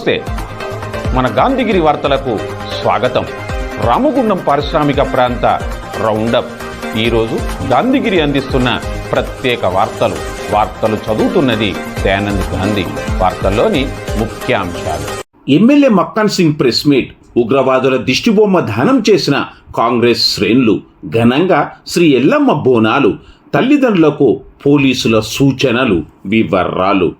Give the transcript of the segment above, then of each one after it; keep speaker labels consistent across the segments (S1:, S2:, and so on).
S1: నమస్తే. మన గాంధీగిరి వార్తలకు స్వాగతం. రామగుండం పారిశ్రామిక ప్రాంత రౌండప్. ఈరోజు గాంధీగిరి అందిస్తున్న ప్రత్యేక వార్తలు. వార్తలు చదువుతున్నది దయానంద్ గాంధీ. వార్తల్లోని ముఖ్యాంశాలు.
S2: MLA Makkan Singh press meet. ఉగ్రవాదుల దిష్టిబొమ్మ దానం చేసిన కాంగ్రెస్ శ్రేణులు. ఘనంగా శ్రీ ఎల్లమ్మ బోనాలు. తల్లిదండ్రులకు పోలీసుల సూచనలు వివరాలు.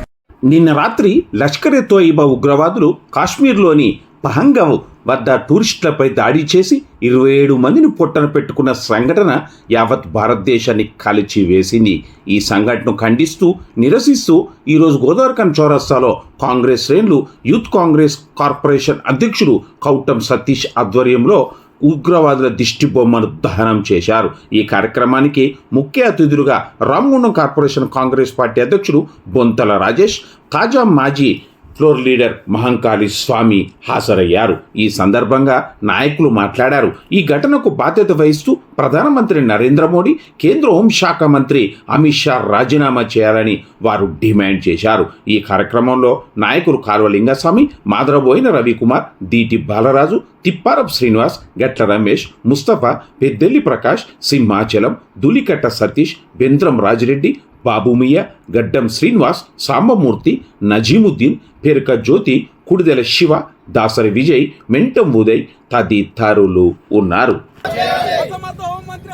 S2: నిన్న రాత్రి లష్కర్ ఎ తోయిబా ఉగ్రవాదులు కాశ్మీర్లోని పహంగావ్ వద్ద టూరిస్టులపై దాడి చేసి ఇరవై ఏడు మందిని పొట్టన పెట్టుకున్న సంఘటన యావత్ భారతదేశాన్ని కలిచివేసింది. ఈ సంఘటనను ఖండిస్తూ నిరసిస్తూ ఈరోజు గోదావరికన్ చౌరస్తాలో కాంగ్రెస్ శ్రేణులు యూత్ కాంగ్రెస్ కార్పొరేషన్ అధ్యక్షుడు కౌటం సతీష్ ఆధ్వర్యంలో ఉగ్రవాదుల దిష్టి బొమ్మను దహనం చేశారు. ఈ కార్యక్రమానికి ముఖ్య అతిథులుగా రామగుండం కార్పొరేషన్ కాంగ్రెస్ పార్టీ అధ్యక్షుడు బొంతల రాజేష్ తాజా మాజీ ఫ్లోర్ లీడర్ మహంకాళి స్వామి హాజరయ్యారు. ఈ సందర్భంగా నాయకులు మాట్లాడారు. ఈ ఘటనకు బాధ్యత వహిస్తూ ప్రధానమంత్రి నరేంద్ర మోడీ కేంద్ర హోంశాఖ మంత్రి అమిత్ షా రాజీనామా చేయాలని వారు డిమాండ్ చేశారు. ఈ కార్యక్రమంలో నాయకులు కాల్వలింగస్వామి మాదరబోయిన రవికుమార్ దీటి బాలరాజు తిప్పారపు శ్రీనివాస్ గట్ల రమేష్ ముస్తఫా పెద్దెల్లి ప్రకాష్ సింహాచలం దులికట్ట సతీష్ బెంద్రం రాజిరెడ్డి బాబుమియ గడ్డం శ్రీనివాస్ సాంబమూర్తి నజీముద్దీన్ పేరుక జ్యోతి కుడిదెల శివ దాసరి విజయ్ మెంటం ఉదయ్ తదితరులు ఉన్నారు
S3: ప్రథమ హోంమంత్రి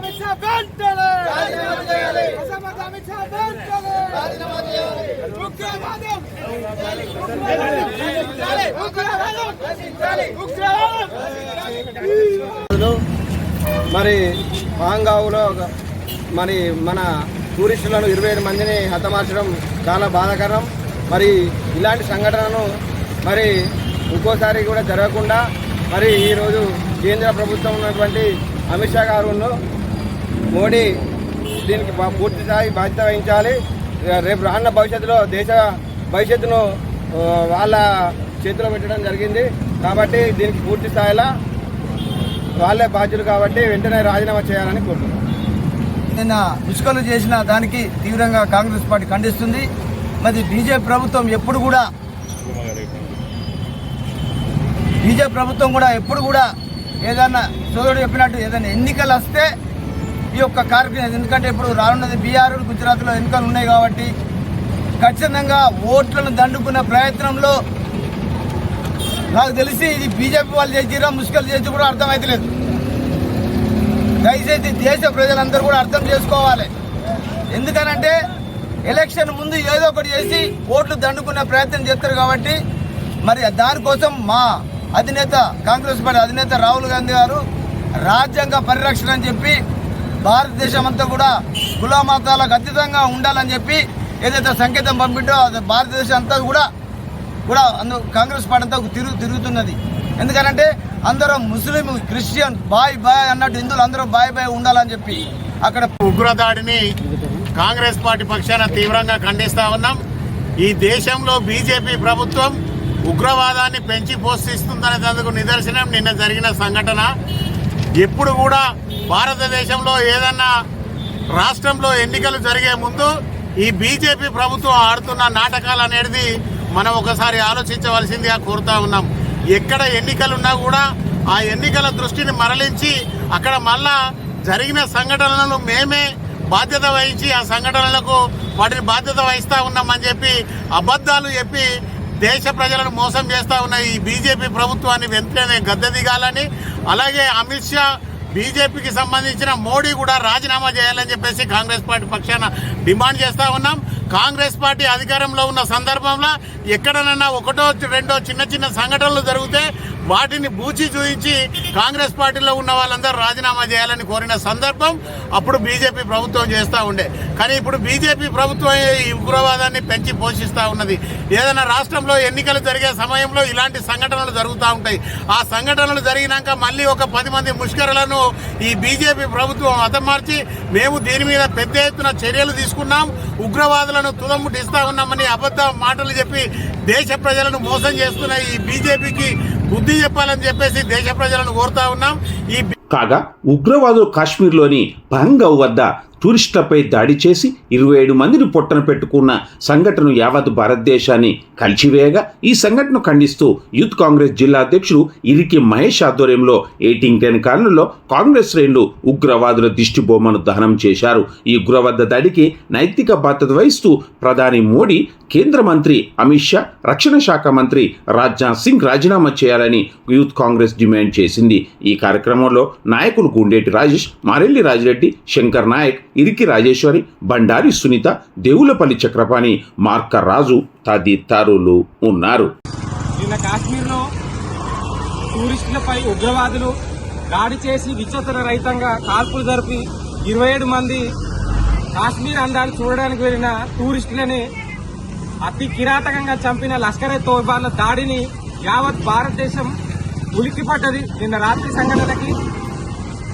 S3: అమిత్ షా వెంటనే! ఖబర్దార్ ఖబర్దార్ ఖబర్దార్ ఖబర్దార్ అసమర్థ అమిత్ షా వెంటనే! అసమర్థ అమిత్ షా వెంటనే ఉగ్రవాదం! ఉగ్రవాదం! ఉగ్రవాదం!
S4: రోజులు మరి మహంగావులో మరి మన టూరిస్టులను ఇరవై ఏడు మందిని హతమార్చడం చాలా బాధాకరం. మరి ఇలాంటి సంఘటనను మరి ఇంకోసారి కూడా జరగకుండా మరి ఈరోజు కేంద్ర ప్రభుత్వం ఉన్నటువంటి అమిత్ షా గారును మోడీ దీనికి పూర్తి స్థాయి బాధ్యత వహించాలి. రేపు రానున్న భవిష్యత్తులో దేశ భవిష్యత్తును వాళ్ళ చేతిలో పెట్టడం జరిగింది. కాబట్టి దీనికి పూర్తి స్థాయిలో వాళ్ళే బాధ్యులు కాబట్టి వెంటనే రాజీనామా చేయాలని కోరుతున్నాను
S5: నిన్న ముసుకలు చేసిన దానికి తీవ్రంగా కాంగ్రెస్ పార్టీ ఖండిస్తుంది. మరి బీజేపీ ప్రభుత్వం ఎప్పుడు కూడా బీజేపీ ప్రభుత్వం కూడా ఎప్పుడు కూడా ఏదన్నా సోదరుడు చెప్పినట్టు ఏదైనా ఎన్నికలు వస్తే ఈ యొక్క కార్యక్రమం ఎందుకంటే ఇప్పుడు రానున్నది బీహార్ గుజరాత్లో ఎన్నికలు ఉన్నాయి కాబట్టి ఖచ్చితంగా ఓట్లను దండుకునే ప్రయత్నంలో నాకు తెలిసి ఇది బీజేపీ వాళ్ళు చేసిరా ముష్కలు చేసి కూడా అర్థమైతలేదు. దయచేసి దేశ ప్రజలందరూ కూడా అర్థం చేసుకోవాలి. ఎందుకనంటే ఎలక్షన్ ముందు ఏదో ఒకటి చేసి ఓట్లు దండుకునే ప్రయత్నం చేస్తారు కాబట్టి మరి దానికోసం మా అధినేత కాంగ్రెస్ పార్టీ అధినేత రాహుల్ గాంధీ గారు రాజ్యాంగ పరిరక్షణ అని చెప్పి భారతదేశం అంతా కూడా కులమతాలకు అతీతంగా ఉండాలని చెప్పి ఏదైతే సంకేతం పంపిండో అది భారతదేశం అంతా కూడా కూడా అందు కాంగ్రెస్ పార్టీ అంతా తిరుగు తిరుగుతున్నది. ఎందుకనంటే అందరూ ముస్లిం క్రిస్టియన్ బాయ్ బాయ్ అన్నట్టు హిందువులు అందరూ బాయ్ బాయ్ ఉండాలని చెప్పి అక్కడ
S6: ఉగ్రదాడిని కాంగ్రెస్ పార్టీ పక్షాన తీవ్రంగా ఖండిస్తా ఉన్నాం. ఈ దేశంలో బీజేపీ ప్రభుత్వం ఉగ్రవాదాన్ని పెంచి పోషిస్తుందనేందుకు నిదర్శనం నిన్న జరిగిన సంఘటన. ఎప్పుడు కూడా భారతదేశంలో ఏదన్నా రాష్ట్రంలో ఎన్నికలు జరిగే ముందు ఈ బీజేపీ ప్రభుత్వం ఆడుతున్న నాటకాలు అనేది మనం ఒకసారి ఆలోచించవలసిందిగా కోరుతా ఉన్నాం. ఎక్కడ ఎన్నికలున్నా కూడా ఆ ఎన్నికల దృష్టిని మరలించి అక్కడ మళ్ళా జరిగిన సంఘటనలను మేమే బాధ్యత వహించి ఆ సంఘటనలకు వాటిని బాధ్యత వహిస్తూ ఉన్నామని చెప్పి అబద్ధాలు చెప్పి దేశ ప్రజలను మోసం చేస్తూ ఉన్న ఈ బీజేపీ ప్రభుత్వాన్ని వెంటనే గద్దె దిగాలని అలాగే అమిత్ షా బీజేపీకి సంబంధించిన మోడీ కూడా రాజీనామా చేయాలని చెప్పేసి కాంగ్రెస్ పార్టీ పక్షాన డిమాండ్ చేస్తా ఉన్నాం. కాంగ్రెస్ పార్టీ అధికారంలో ఉన్న సందర్భంలో ఎక్కడనన్నా ఒకటో రెండో చిన్న చిన్న సంఘటనలు జరిగితే వాటిని బూచి చూపించి కాంగ్రెస్ పార్టీలో ఉన్న వాళ్ళందరూ రాజీనామా చేయాలని కోరిన సందర్భం అప్పుడు బీజేపీ ప్రభుత్వం చేస్తూ ఉండే. కానీ ఇప్పుడు బీజేపీ ప్రభుత్వం ఈ ఉగ్రవాదాన్ని పెంచి పోషిస్తూ ఉన్నది. ఏదైనా రాష్ట్రంలో ఎన్నికలు జరిగే సమయంలో ఇలాంటి సంఘటనలు జరుగుతూ ఉంటాయి. ఆ సంఘటనలు జరిగినాక మళ్ళీ ఒక పది మంది ముష్కరులను ఈ బీజేపీ ప్రభుత్వం హతమార్చి మేము దీని మీద పెద్ద ఎత్తున చర్యలు తీసుకున్నాం. ఉగ్రవాదులను తుదముట్టిస్తా ఉన్నామని అబద్ధ మాటలు చెప్పి దేశ ప్రజలను మోసం చేస్తున్న ఈ బీజేపీకి బుద్ధి చెప్పాలని చెప్పేసి దేశ ప్రజలను కోరుతా ఉన్నాం. ఈ
S2: కాగా ఉగ్రవాదులు కాశ్మీర్లోని పంగవ్ వద్ద టూరిస్టులపై దాడి చేసి ఇరవై ఏడు మందిని పొట్టన పెట్టుకున్న సంఘటన యావత్ భారతదేశాన్ని కలిచివేయగా ఈ సంఘటన ఖండిస్తూ యూత్ కాంగ్రెస్ జిల్లా అధ్యక్షుడు ఇరికి మహేష్ ఆధ్వర్యంలో ఎయిటింగ్ టెన్ కాలనీలో కాంగ్రెస్ శ్రేణులు ఉగ్రవాదుల దిష్టి బొమ్మను దహనం చేశారు. ఈ ఉగ్రవాద దాడికి నైతిక బాధ్యత వహిస్తూ ప్రధాని మోడీ కేంద్ర మంత్రి అమిత్ షా రక్షణ శాఖ మంత్రి రాజ్నాథ్ సింగ్ రాజీనామా చేయాలని యూత్ కాంగ్రెస్ డిమాండ్ చేసింది. ఈ కార్యక్రమంలో నాయకులు గుండేటి రాజేష్ మారెల్లి రాజిరెడ్డి శంకర్ నాయక్ ఇరికి రాజేశ్వరి బండారి సునీత దేవులపల్లి చక్రపాణి మార్క రాజు తదితరులు ఉన్నారు.
S3: నిన్న కాశ్మీర్లో టూరిస్టులపై ఉగ్రవాదులు దాడి చేసి విచిత్ర రహితంగా కాల్పులు జరిపి ఇరవై ఏడు మంది కాశ్మీర్ అందాన్ని చూడడానికి వెళ్ళిన టూరిస్టులని అతి కిరాతకంగా చంపిన లష్కర్ తోబాల దాడిని యావత్ భారతదేశం ఉలిక్కిపడ్డది. నిన్న రాత్రి సంఘటనకి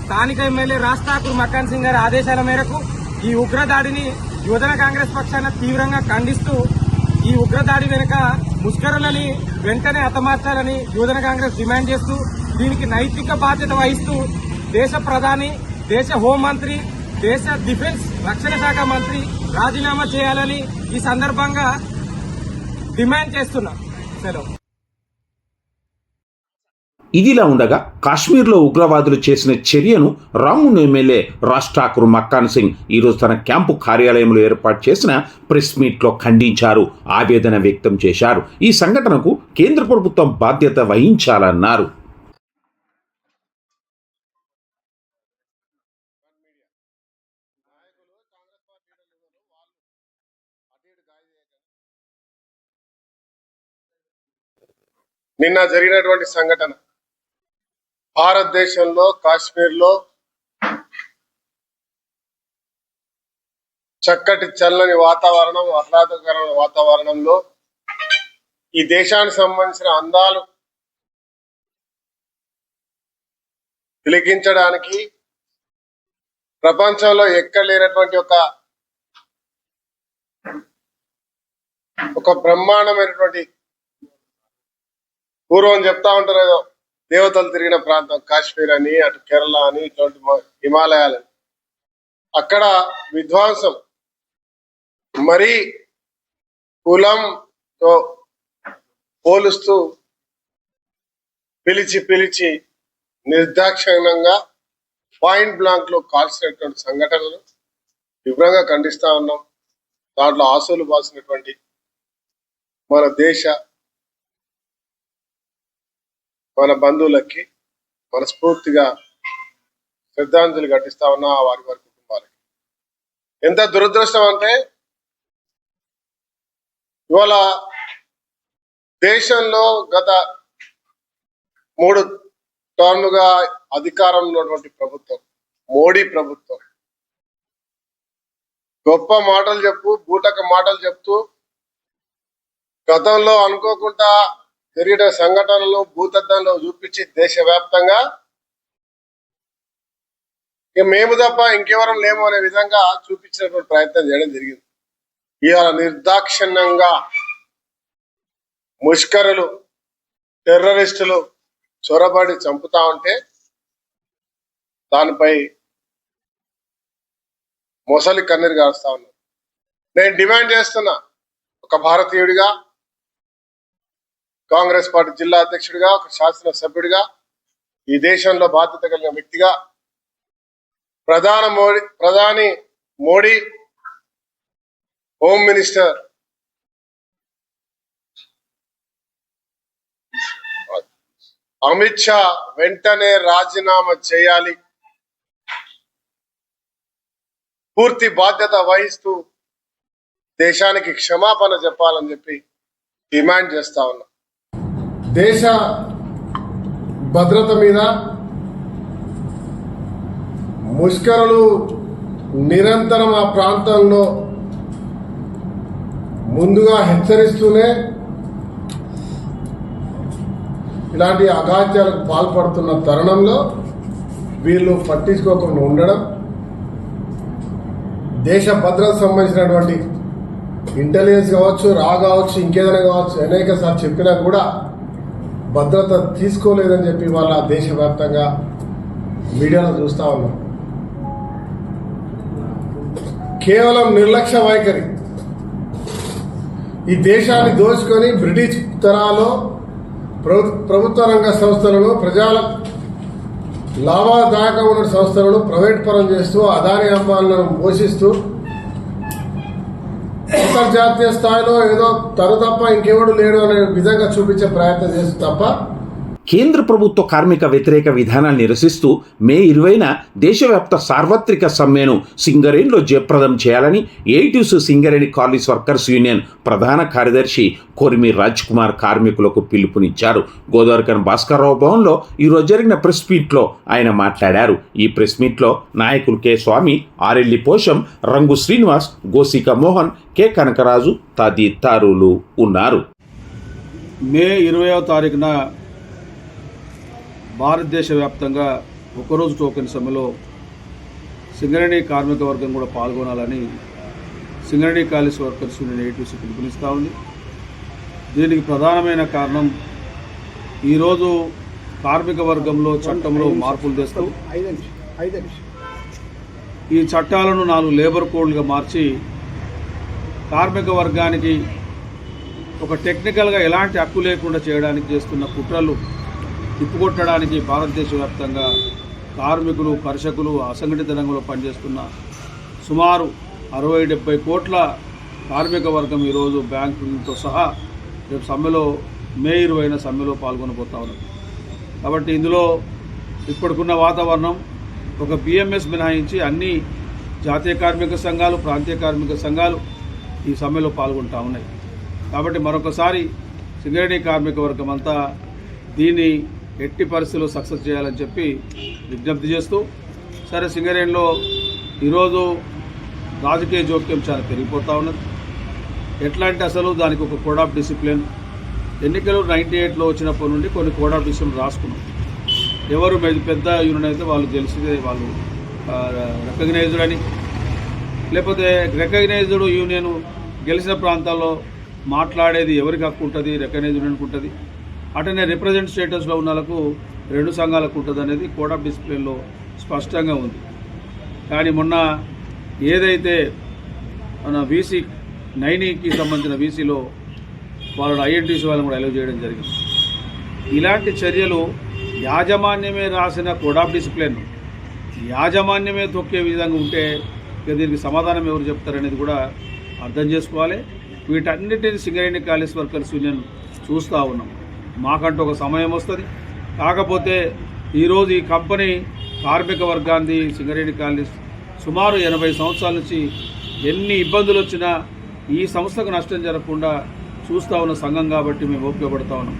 S3: స్థానిక ఎమ్మెల్యే రాజ్ ఠాకూర్ సింగ్ గారి ఆదేశాల మేరకు ఈ ఉగ్రదాడిని యువజన కాంగ్రెస్ పక్షాన తీవ్రంగా ఖండిస్తూ ఈ ఉగ్రదాడి వెనుక ముష్కరులని వెంటనే హతమార్చాలని యువజన కాంగ్రెస్ డిమాండ్ చేస్తూ దీనికి నైతిక బాధ్యత వహిస్తూ దేశ ప్రధాని దేశ హోంమంత్రి దేశ డిఫెన్స్ రక్షణ శాఖ మంత్రి రాజీనామా చేయాలని ఈ సందర్భంగా డిమాండ్ చేస్తున్నాం. సెలవు.
S2: ఇదిలా ఉండగా కాశ్మీర్లో ఉగ్రవాదులు చేసిన చర్యను రామున్ ఎమ్మెల్యే రాజ్ ఠాకూర్ మక్కాన్ సింగ్ ఈరోజు తన క్యాంపు కార్యాలయంలో ఏర్పాటు చేసిన ప్రెస్ మీట్లో ఖండించారు. ఆవేదన వ్యక్తం చేశారు. ఈ సంఘటనకు కేంద్ర ప్రభుత్వం బాధ్యత వహించాలన్నారు.
S7: నిన్న జరిగినటువంటి సంఘటన భారతదేశంలో కాశ్మీర్లో చక్కటి చల్లని వాతావరణం ఆహ్లాదకరమైన వాతావరణంలో ఈ దేశానికి సంబంధించిన అందాలు తిలకించడానికి ప్రపంచంలో ఎక్కడ లేనటువంటి ఒక ఒక బ్రహ్మాండమైనటువంటి పూర్వం చెప్తా ఉంటారు ఏదో దేవతలు తిరిగిన ప్రాంతం కాశ్మీర్ అని అటు కేరళ అని ఇటువంటి హిమాలయాలని. అక్కడ విధ్వంసం. మరీ కులంతో పోలుస్తూ పిలిచి పిలిచి నిర్దాక్షిణ్యంగా పాయింట్ బ్లాంక్లో కాల్చినటువంటి సంఘటనలు తీవ్రంగా ఖండిస్తా ఉన్నాం. దాంట్లో ఆశలు బాసినటువంటి మన దేశ మన బంధువులకి మనస్ఫూర్తిగా శ్రద్ధాంజలి ఘటిస్తా ఉన్నా వారి వారి కుటుంబాలకి. ఎంత దురదృష్టం అంటే ఇవాళ దేశంలో గత మూడు టర్మ్గా అధికారంలో ఉన్నటువంటి ప్రభుత్వం మోడీ ప్రభుత్వం. గొప్ప మాటలు చెప్పు బూటక మాటలు చెప్తూ గతంలో అనుకోకుండా జరిగిన సంఘటనలు భూతద్దంలో చూపించి దేశవ్యాప్తంగా ఇక మేము తప్ప ఇంకెవరం లేము అనే విధంగా చూపించినటువంటి ప్రయత్నం చేయడం జరిగింది. ఇవాళ నిర్దాక్షిణ్యంగా ముష్కరులు టెర్రరిస్టులు చొరబడి చంపుతా ఉంటే దానిపై మొసలి కన్నీరు కారుస్తా ఉన్నారు. నేను డిమాండ్ చేస్తున్నా ఒక భారతీయుడిగా కాంగ్రెస్ పార్టీ జిల్లా అధ్యక్షుడిగా ఒక శాసన సభ్యుడిగా ఈ దేశంలో బాధ్యత కలిగిన వ్యక్తిగా ప్రధాన మోడీ ప్రధాని మోడీ హోమ్ మినిస్టర్ అమిత్ షా వెంటనే రాజీనామా చేయాలి. పూర్తి బాధ్యత వహిస్తూ
S8: దేశానికి క్షమాపణ చెప్పాలని చెప్పి డిమాండ్ చేస్తా ఉన్నా.
S7: దేశ భద్రత మీద ముష్కరులు నిరంతరం ఆ ప్రాంతంలో ముందుగా హెచ్చరిస్తూనే ఇలాంటి అఘాత్యాలకు పాల్పడుతున్న తరుణంలో వీళ్ళు పట్టించుకోకుండా ఉండడం దేశ భద్రత సంబంధించినటువంటి ఇంటెలిజెన్స్ కావచ్చు రా కావచ్చు ఇంకేదైనా కావచ్చు అనేక సార్లు చెప్పినా కూడా భద్రత తీసుకోలేదని చెప్పి వాళ్ళ దేశవ్యాప్తంగా మీడియాలో చూస్తా ఉన్నాం. కేవలం నిర్లక్ష్య వైఖరి. ఈ దేశాన్ని దోచుకొని బ్రిటిష్ తరాలో ప్రభుత్వ రంగ సంస్థలను ప్రజల లాభదాయకమైన సంస్థలను ప్రైవేట్ పరం చేస్తూ అదాని అంబాలను పోషిస్తూ అంతర్జాతీయ స్థాయిలో ఏదో తను తప్ప ఇంకెవడు లేడు అనే విధంగా చూపించే ప్రయత్నం చేస్తూ తప్ప
S2: కేంద్ర ప్రభుత్వ కార్మిక వ్యతిరేక విధానాన్ని నిరసిస్తూ మే ఇరవైన దేశవ్యాప్త సార్వత్రిక సమ్మెను సింగరేణిలో జయప్రదం చేయాలని ATS Singareni college workers union ప్రధాన కార్యదర్శి కొరిమి రాజ్ కుమార్ కార్మికులకు పిలుపునిచ్చారు. గోదావరికన్ భాస్కర్రావు భవన్లో ఈరోజు జరిగిన ప్రెస్ మీట్లో ఆయన మాట్లాడారు. ఈ ప్రెస్ మీట్లో నాయకులు కె. స్వామి ఆరెల్లి పోషం రంగు శ్రీనివాస్ గోసిక మోహన్ కె. కనకరాజు తదితరులు ఉన్నారు.
S9: మే ఇరవయో తారీఖున భారతదేశ వ్యాప్తంగా ఒకరోజు టోకెన్ సమ్మెలో సింగరేణి కార్మిక వర్గం కూడా పాల్గొనాలని Singareni college workers union ATC పిలుపునిస్తూ ఉంది. దీనికి ప్రధానమైన కారణం ఈరోజు కార్మిక వర్గంలో చట్టంలో మార్పులు తెస్తూ ఈ చట్టాలను నాలుగు లేబర్ కోడ్లుగా మార్చి కార్మిక వర్గానికి ఒక టెక్నికల్గా ఎలాంటి హక్కు లేకుండా చేయడానికి చేస్తున్న కుట్రలు తిప్పుకొట్టడానికి భారతదేశ వ్యాప్తంగా కార్మికులు కర్షకులు అసంఘటిత రంగంలో పనిచేస్తున్న సుమారు అరవై డెబ్బై కోట్ల కార్మిక వర్గం ఈరోజు బ్యాంకులతో సహా రేపు సమ్మెలో మే ఇరవైన సమ్మెలో పాల్గొనబోతా ఉన్నారు కాబట్టి ఇందులో ఇప్పటికున్న వాతావరణం ఒక బిఎంఎస్ మినహాయించి అన్ని జాతీయ కార్మిక సంఘాలు ప్రాంతీయ కార్మిక సంఘాలు ఈ సమ్మెలో పాల్గొంటా ఉన్నాయి. కాబట్టి మరొకసారి సింగరేణి కార్మిక వర్గం అంతా దీన్ని ఎట్టి పరిస్థితుల్లో సక్సెస్ చేయాలని చెప్పి విజ్ఞప్తి చేస్తూ సరే సింగరేణిలో ఈరోజు రాజకీయ జోక్యం చాలా పెరిగిపోతూ ఉన్నది. ఎట్లా అంటే అసలు దానికి ఒక కోడ్ ఆఫ్ డిసిప్లిన్? ఎన్నికలు నైంటీ ఎయిట్లో వచ్చినప్పటి నుండి కొన్ని కోడ్ ఆఫ్ డిసిప్లిన్ రాసుకున్నాం. ఎవరు మె- పెద్ద యూనియన్ అయితే వాళ్ళు తెలిసిందే వాళ్ళు రికగ్నైజ్డ్ అని. లేకపోతే రికగ్నైజ్డ్ యూనియన్ గెలిచిన ప్రాంతాల్లో మాట్లాడేది ఎవరికి హక్కు ఉంటుంది? రికగ్నైజ్డ్ యూనియన్కి ఉంటుంది? అటనే రిప్రజెంట్ స్టేటస్లో ఉన్న వాళ్ళకు రెండు సంఘాలకు ఉంటుంది అనేది కోడ్ ఆఫ్ డిసిప్లిన్లో స్పష్టంగా ఉంది. కానీ మొన్న ఏదైతే మన వీసీ నైనీకి సంబంధించిన వీసీలో వాళ్ళని ఐఎన్టీసీ వాళ్ళని కూడా అలౌ చేయడం జరిగింది. ఇలాంటి చర్యలు యాజమాన్యమే రాసిన కోడ్ ఆఫ్ డిసిప్లిన్ యాజమాన్యమే తొక్కే విధంగా ఉంటే ఇక దీనికి సమాధానం ఎవరు చెప్తారనేది కూడా అర్థం చేసుకోవాలి. వీటన్నిటిని సింగరేణి కాలేజ్ వర్కర్స్ యూనియన్ చూస్తూ ఉన్నాం. మాకంటూ ఒక సమయం వస్తుంది. కాకపోతే ఈరోజు ఈ కంపెనీ కార్మిక వర్గాన్ని సింగరేణి కాలనీ సుమారు ఎనభై సంవత్సరాల నుంచి ఎన్ని ఇబ్బందులు వచ్చినా ఈ సంస్థకు నష్టం జరగకుండా చూస్తూ ఉన్న సంఘం కాబట్టి మేము ఉపయోగపడతా ఉన్నాం.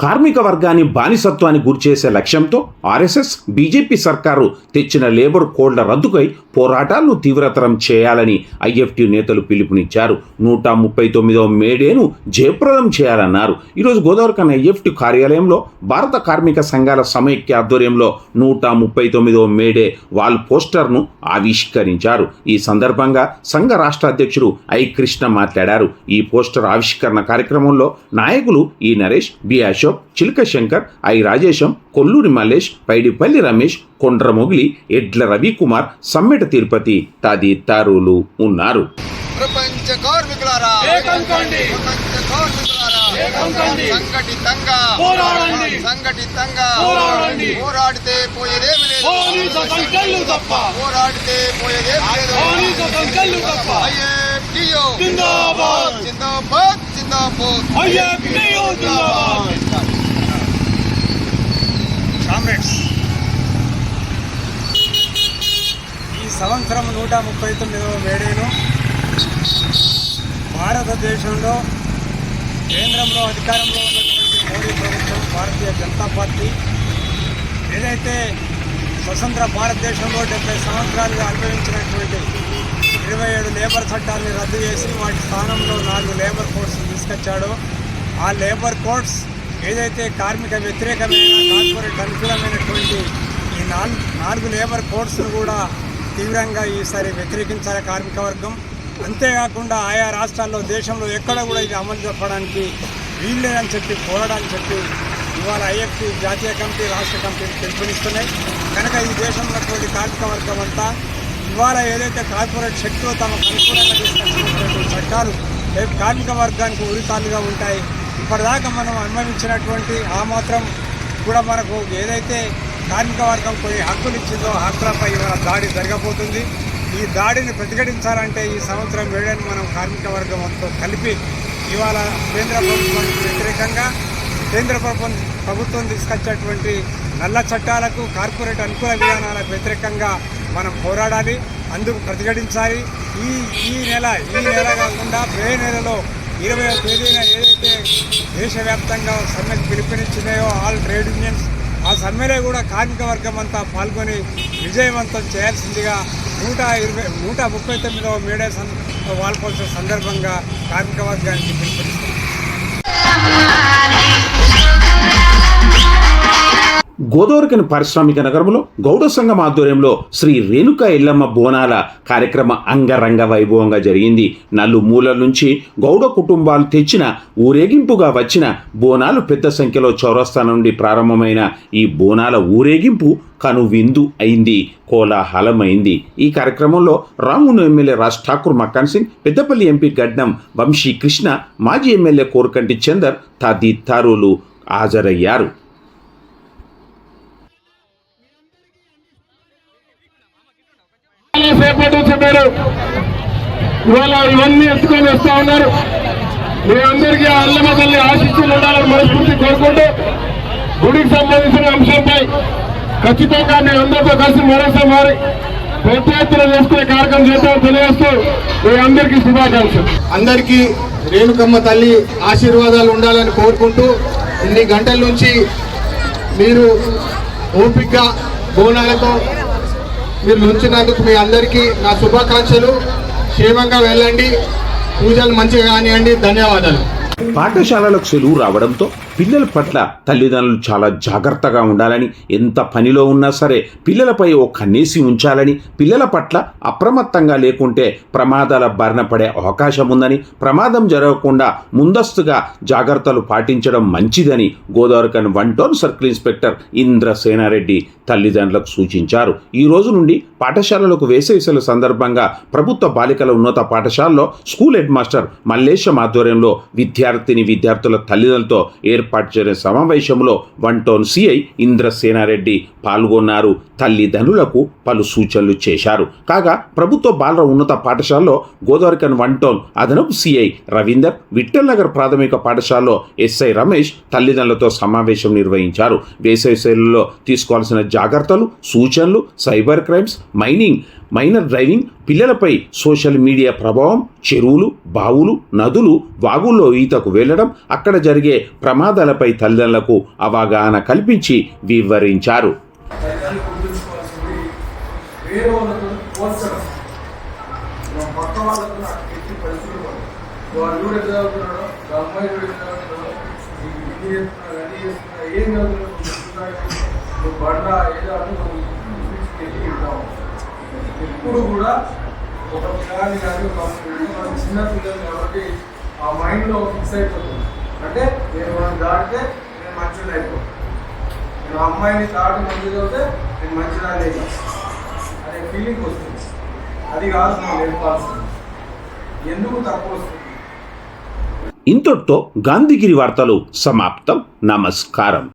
S2: కార్మిక వర్గాన్ని బానిసత్వానికి గురిచేసే లక్ష్యంతో ఆర్ఎస్ఎస్ బీజేపీ సర్కారు తెచ్చిన లేబర్ కోడ్ల రద్దుకై పోరాటాలను తీవ్రతరం చేయాలని ఐఎఫ్టీ నేతలు పిలుపునిచ్చారు. నూట ముప్పై తొమ్మిదవ మేడేను జయప్రదం చేయాలన్నారు. ఈరోజు గోదావరి కన్న ఐఎఫ్టీ కార్యాలయంలో భారత కార్మిక సంఘాల సమైక్య ఆధ్వర్యంలో నూట ముప్పై తొమ్మిదవ మేడే వాల్ పోస్టర్ను ఆవిష్కరించారు. ఈ సందర్భంగా సంఘ రాష్ట్ర అధ్యక్షుడు ఐ కృష్ణ మాట్లాడారు. ఈ పోస్టర్ ఆవిష్కరణ కార్యక్రమంలో నాయకులు ఈ నరేష్ బి అశోక్ చిలక శంకర్ ఐ రాజేశం కొల్లూరి మల్లేష్ పైడిపల్లి రమేష్ కొండ్ర మొగిలి ఎడ్ల రవికుమార్ సమ్మెట తిరుపతి తదితరులు ఉన్నారు.
S10: ప్రపంచ కార్మికులారా ప్రపంచ కార్మికులారా సంఘటితంగా సంఘటితంగా పోరాడితే పోయేదేమి లేదు. పోరాడితే పోయేదేమి లేదు. ఐఎఫ్టియు జిందాబాద్. జిందాబాద్.
S11: కామ్రేడ్స్ ఈ సంవత్సరం నూట ముప్పై తొమ్మిదవ వేడేను భారతదేశంలో కేంద్రంలో అధికారంలో ఉన్నటువంటి మోడీ ప్రభుత్వం భారతీయ జనతా పార్టీ ఏదైతే స్వతంత్ర భారతదేశంలో డెబ్బై సంవత్సరాలుగా అనుభవించినటువంటి ఇరవై ఏడు లేబర్ చట్టాన్ని రద్దు చేసి వాటి స్థానంలో నాలుగు లేబర్ కోడ్స్ తీసుకొచ్చాడో. ఆ లేబర్ కోడ్స్ ఏదైతే కార్మిక వ్యతిరేకమైన కార్పొరేట్ అనుకూలమైనటువంటి ఈ నాలుగు నాలుగు లేబర్ కోడ్స్ను కూడా తీవ్రంగా ఈసారి వ్యతిరేకించాలి కార్మిక వర్గం. అంతేకాకుండా ఆయా రాష్ట్రాల్లో దేశంలో ఎక్కడ కూడా ఇది అమలు చెప్పడానికి వీల్లేదని చెప్పి పోరాడని చెప్పి ఇవాళ ఐఎఫ్టీ జాతీయ కమిటీ రాష్ట్ర కమిటీలు పిలుపునిస్తున్నాయి. కనుక ఈ దేశంలో కార్మిక వర్గం అంతా ఇవాళ ఏదైతే కార్పొరేట్ శక్తులు తమ అనుకూలంగా తీసుకొచ్చినటువంటి చట్టాలు రేపు కార్మిక వర్గానికి ఉరితాలుగా ఉంటాయి ఇప్పటిదాకా మనం అనుభవించినటువంటి ఆ మాత్రం కూడా మనకు ఏదైతే కార్మిక వర్గం కొన్ని హక్కులు ఇచ్చిందో హక్కులపై ఇవాళ దాడి జరగబోతుంది. ఈ దాడిని ప్రతిఘటించాలంటే ఈ సంవత్సరం వేడని మనం కార్మిక వర్గం అంతా కలిపి ఇవాళ కేంద్ర ప్రభుత్వానికి వ్యతిరేకంగా కేంద్ర ప్రభుత్వం ప్రభుత్వం తీసుకొచ్చేటువంటి నల్ల చట్టాలకు కార్పొరేట్ అనుకూల విధానాలకు వ్యతిరేకంగా మనం పోరాడాలి. అందుకు ప్రతిఘటించాలి. ఈ ఈ నెల ఈ నెల కాకుండా మే నెలలో ఇరవై తేదీన ఏదైతే దేశవ్యాప్తంగా సమ్మెకు పిలుపునిచ్చినాయో ఆల్ ట్రేడ్ యూనియన్స్ ఆ సమ్మెలో కూడా కార్మిక వర్గం అంతా పాల్గొని విజయవంతం చేయాల్సిందిగా నూట ఇరవై నూట ముప్పై తొమ్మిదవ మేడే సం వాల్పోల్సిన సందర్భంగా కార్మిక వర్గానికి పిలుపునిస్తుంది
S2: గోదావరికిన పారిశ్రామిక నగరంలో గౌడ సంఘం ఆధ్వర్యంలో శ్రీ రేణుక ఎల్లమ్మ బోనాల కార్యక్రమ అంగరంగ వైభవంగా జరిగింది. నలు మూలల నుంచి గౌడ కుటుంబాలు తెచ్చిన ఊరేగింపుగా వచ్చిన బోనాలు పెద్ద సంఖ్యలో చౌరస్తా నుండి ప్రారంభమైన ఈ బోనాల ఊరేగింపు కనువిందు అయింది కోలాహలమైంది. ఈ కార్యక్రమంలో రామును ఎమ్మెల్యే రాజ్ ఠాకూర్ మక్కాన్ సింగ్ పెద్దపల్లి ఎంపీ గడ్డం వంశీ కృష్ణ మాజీ ఎమ్మెల్యే కోరకంటి చందర్ తదితరులు హాజరయ్యారు.
S12: సేపటి చెప్పారు. ఇవాళ ఇవన్నీ ఎత్తుకొని వస్తా ఉన్నారు. మీ అందరికీ ఆ అల్లమ్మ తల్లి ఆశిస్తులు ఉండాలని మనస్ఫూర్తి కోరుకుంటూ గుడికి సంబంధించిన అంశంపై ఖచ్చితంగా మీ అందరితో కలిసి మరోసారి పెద్ద ఎత్తున చేసుకునే కార్యక్రమం చేద్దామని తెలియజేస్తూ మీ అందరికీ శుభాకాంక్షలు.
S4: అందరికీ రేణుకమ్మ తల్లి ఆశీర్వాదాలు ఉండాలని కోరుకుంటూ ఇన్ని గంటల నుంచి మీరు ఓపిక బోనాలతో మీరు ఉంచినందుకు మీ అందరికీ నా శుభాకాంక్షలు. క్షేమంగా వెళ్ళండి. పూజలు మంచిగా కానివ్వండి. ధన్యవాదాలు.
S2: పాఠశాలలకు సెలవు రావడంతో పిల్లల పట్ల తల్లిదండ్రులు చాలా జాగ్రత్తగా ఉండాలని ఎంత పనిలో ఉన్నా సరే పిల్లలపై ఓ కన్నేసి ఉంచాలని పిల్లల పట్ల అప్రమత్తంగా లేకుంటే ప్రమాదాల బారిన పడే అవకాశం ఉందని ప్రమాదం జరగకుండా ముందస్తుగా జాగ్రత్తలు పాటించడం మంచిదని Godavarikhani one town circle inspector Indrasena Reddy తల్లిదండ్రులకు సూచించారు. ఈ రోజు నుండి పాఠశాలలకు వేసవి సెలవు సందర్భంగా ప్రభుత్వ బాలికల ఉన్నత పాఠశాలలో స్కూల్ హెడ్ మాస్టర్ మల్లేశం ఆధ్వర్యంలో విద్యార్థిని విద్యార్థుల తల్లిదండ్రులతో ఏర్పాటు చేసిన సమావేశంలో వన్ టౌన్ సిఐ ఇంద్రసేనారెడ్డి పాల్గొన్నారు. తల్లిదండ్రులకు పలు సూచనలు చేశారు. కాగా ప్రభుత్వ బాలర ఉన్నత పాఠశాలలో గోదావరికన్ వన్ టౌన్ అదనపు సిఐ రవీందర్ విఠల్ నగర్ ప్రాథమిక పాఠశాలలో ఎస్ఐ రమేష్ తల్లిదండ్రులతో సమావేశం నిర్వహించారు. వేసవి శైలిలో తీసుకోవాల్సిన జాగ్రత్తలు సూచనలు cyber crimes mining minor driving పిల్లలపై సోషల్ మీడియా ప్రభావం చెరువులు బావులు నదులు వాగుల్లో ఈతకు వెళ్ళడం అక్కడ జరిగే ప్రమాదాలపై తల్లిదండ్రులకు అవగాహన కల్పించి వివరించారు.
S9: ఏం వాళ్ళతో పోల్చడం మన ఎప్పుడు కూడా ఒక పిల్లాన్ని కానీ ఒక మనం చిన్న పిల్లలు కాబట్టి ఆ మైండ్లో ఫిక్స్ అయిపోతుంది. అంటే నేను మనం దాటితే నేను మంచిగా అయిపోతాను. నేను అమ్మాయిని దాటి మంచిగా అవుతే నేను మంచిగా లేదు అనే ఫీలింగ్ వస్తుంది. అది కాదు మనం నేర్పాల్సింది. ఎందుకు తక్కువ వస్తుంది?
S2: ఇంతటితో గాంధీగిరి వార్తలు సమాప్తం. నమస్కారం.